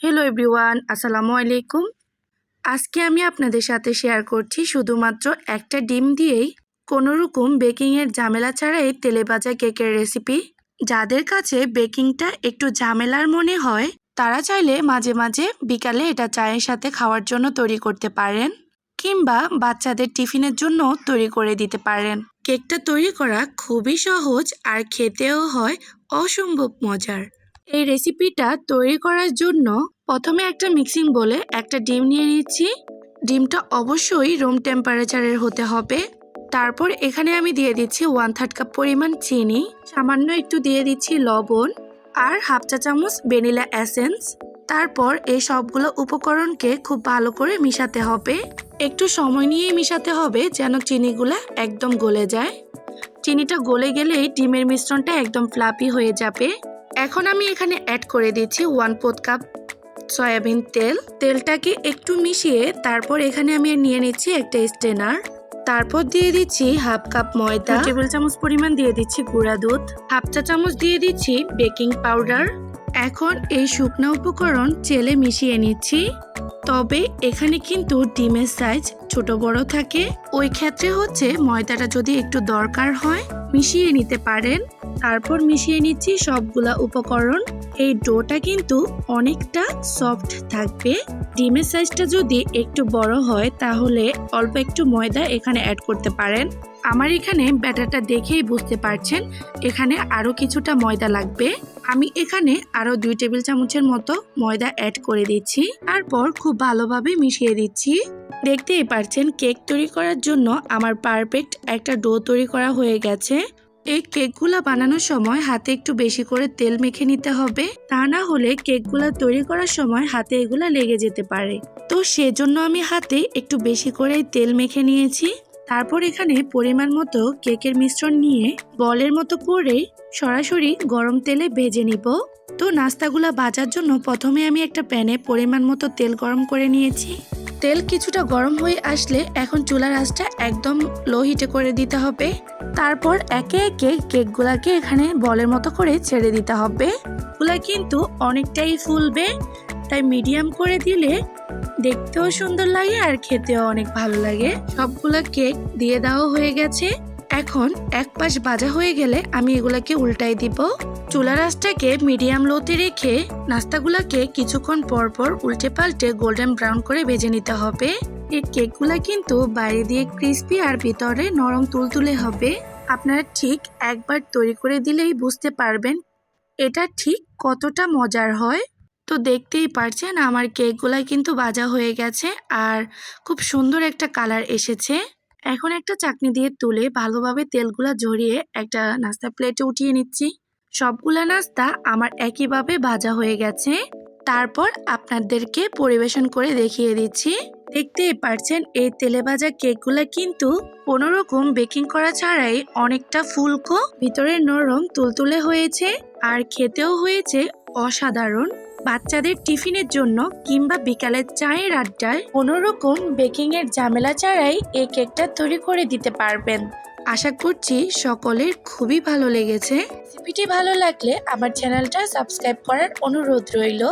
Hello everyone আসসালামু আলাইকুম। আজকে আমি আপনাদের সাথে শেয়ার করছি শুধুমাত্র একটা ডিম দিয়েই কোনো রকম বেকিংয়ের ঝামেলা ছাড়াই তেলে ভাজা কেকের রেসিপি যাদের কাছে বেকিংটা একটু ঝামেলার মনে হয়, তারা চাইলে মাঝে মাঝে বিকালে এটা চায়ের সাথে খাওয়ার জন্য তৈরি করতে পারেন কিংবা বাচ্চাদের টিফিনের জন্য তৈরি করে দিতে পারেন। কেকটা তৈরি করা খুবই সহজ আর খেতেও হয় অসম্ভব মজার। এই রেসিপিটা তৈরি করার জন্য প্রথমে একটা মিক্সিং বলে একটা ডিম নিয়ে নিচ্ছি। ডিমটা অবশ্যই রুম টেম্পারেচারের হতে হবে। তারপর এখানে আমি দিয়ে দিচ্ছি ওয়ান থার্ড কাপ পরিমাণ চিনি। সামান্য একটু দিয়ে দিচ্ছি লবণ আর হাফ চা চামচ ভ্যানিলা অ্যাসেন্স তারপর এই সবগুলো উপকরণকে খুব ভালো করে মিশাতে হবে। একটু সময় নিয়ে মিশাতে হবে যেন চিনিগুলো একদম গলে যায়। চিনিটা গলে গেলেই ডিমের মিশ্রণটা একদম ফ্লাপি হয়ে যাবে। এখন আমি এখানে অ্যাড করে দিচ্ছি ওয়ান ফোর্থ কাপ সয়াবিন তেল। তেলটাকে একটু মিশিয়ে তারপর এখানে আমি নিয়ে নিচ্ছি একটা স্টেনার তারপর দিয়ে দিচ্ছি হাফ কাপ ময়দা। টেবিল চামচ পরিমাণ দিয়ে দিচ্ছি গুঁড়া দুধ। হাফ চা চামচ দিয়ে দিচ্ছি বেকিং পাউডার এখন এই শুকনো উপকরণ চেলে মিশিয়ে নিচ্ছি। তবে এখানে কিন্তু ডিমের সাইজ ছোট বড় থাকে। ওই ক্ষেত্রে হচ্ছে ময়দাটা যদি একটু দরকার হয়, মিশিয়ে নিতে পারেন। তারপর মিশিয়ে নিচ্ছি সবগুলা উপকরণ। এই ডোটা কিন্তু অনেকটা সফট থাকবে। ডিমের সাইজটা যদি একটু বড় হয়, তাহলে অল্প একটু ময়দা এখানে অ্যাড করতে পারেন। আমার এখানে ব্যাটারটা দেখেই বুঝতে পারছেন, এখানে আরও কিছুটা ময়দা লাগবে। আমি এখানে আরও দুই টেবিল চামচের মতো ময়দা অ্যাড করে দিচ্ছি। তারপর খুব ভালোভাবে মিশিয়ে দিচ্ছি। দেখতেই পারছেন কেক তৈরি করার জন্য আমার পারফেক্ট একটা ডো তৈরি করা হয়ে গেছে। এই কেকগুলা বানানোর সময় হাতে একটু বেশি করে তেল মেখে নিতে হবে। তা না হলে কেকগুলা তৈরি করার সময় হাতে এগুলা লেগে যেতে পারে। তো সেজন্য আমি হাতে একটু বেশি করে তেল মেখে নিয়েছি। তারপর এখানে পরিমাণ মতো কেকের মিশ্রণ নিয়ে বলের মতো করে সরাসরি গরম তেলে ভেজে নিব। তো নাস্তাগুলা ভাজার জন্য প্রথমে আমি একটা প্যানে পরিমাণ মতো তেল গরম করে নিয়েছি। তেল কিছুটা গরম হয়ে আসলে এখন চুলার আঁচটা একদম লো হিটে করে দিতে হবে। তারপর একে একে কেকগুলাকে এখানে বলের মতো করে ছেড়ে দিতে হবে। গুলা কিন্তু অনেকটাই ফুলবে, তাই মিডিয়াম করে দিলে দেখতেও সুন্দর লাগে আর খেতেও অনেক ভালো লাগে। সবগুলা কেক দিয়ে দেওয়া হয়ে গেছে। এখন এক পাশ ভাজা হয়ে গেলে আমি এগুলাকে উল্টাই দিব। চুলার আঁচটাকে মিডিয়াম লোতে রেখে নাস্তাগুলাকে কিছুক্ষণ পর পর উল্টে পাল্টে গোল্ডেন ব্রাউন করে ভেজে নিতে হবে। এই কেকগুলা কিন্তু বাইরে দিয়ে ক্রিস্পি আর ভিতরে নরম তুলতুলে হবে। আপনারা ঠিক একবার তৈরি করে দিলেই বুঝতে পারবেন এটা ঠিক কতটা মজার হয়। তো দেখতেই পারছেন আমার কেকগুলাই কিন্তু ভাজা হয়ে গেছে আর খুব সুন্দর একটা কালার এসেছে। এখন একটা চাকনি দিয়ে তুলে ভালোভাবে তেলগুলা ঝরিয়ে একটা নাস্তা প্লেটে উঠিয়ে নিচ্ছি। সবগুলা নাস্তা আমার একইভাবে ভাজা হয়ে গেছে। তারপর আপনাদেরকে পরিবেশন করে দেখিয়ে দিচ্ছি। দেখতেই পারছেন এই তেলে ভাজা কেকগুলা কিন্তু কোনো রকম বেকিং করা ছাড়াই অনেকটা ফুলকো, ভিতরে নরম, তুলতুলে হয়েছে আর খেতেও হয়েছে অসাধারণ। বাচ্চাদের টিফিনের জন্য কিংবা বিকালের চায়ের আড্ডায় কোনো রকম বেকিং এর ঝামেলা ছাড়াই এই কেকটা তৈরি করে দিতে পারবেন। আশা করছি সকলের খুবই ভালো লেগেছে। রেসিপিটি ভালো লাগলে আমার চ্যানেলটা সাবস্ক্রাইব করার অনুরোধ রইল।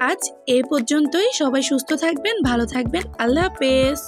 আজ এ পর্যন্তই। সবাই সুস্থ থাকবেন, ভালো থাকবেন। আল্লাহ হাফেজ।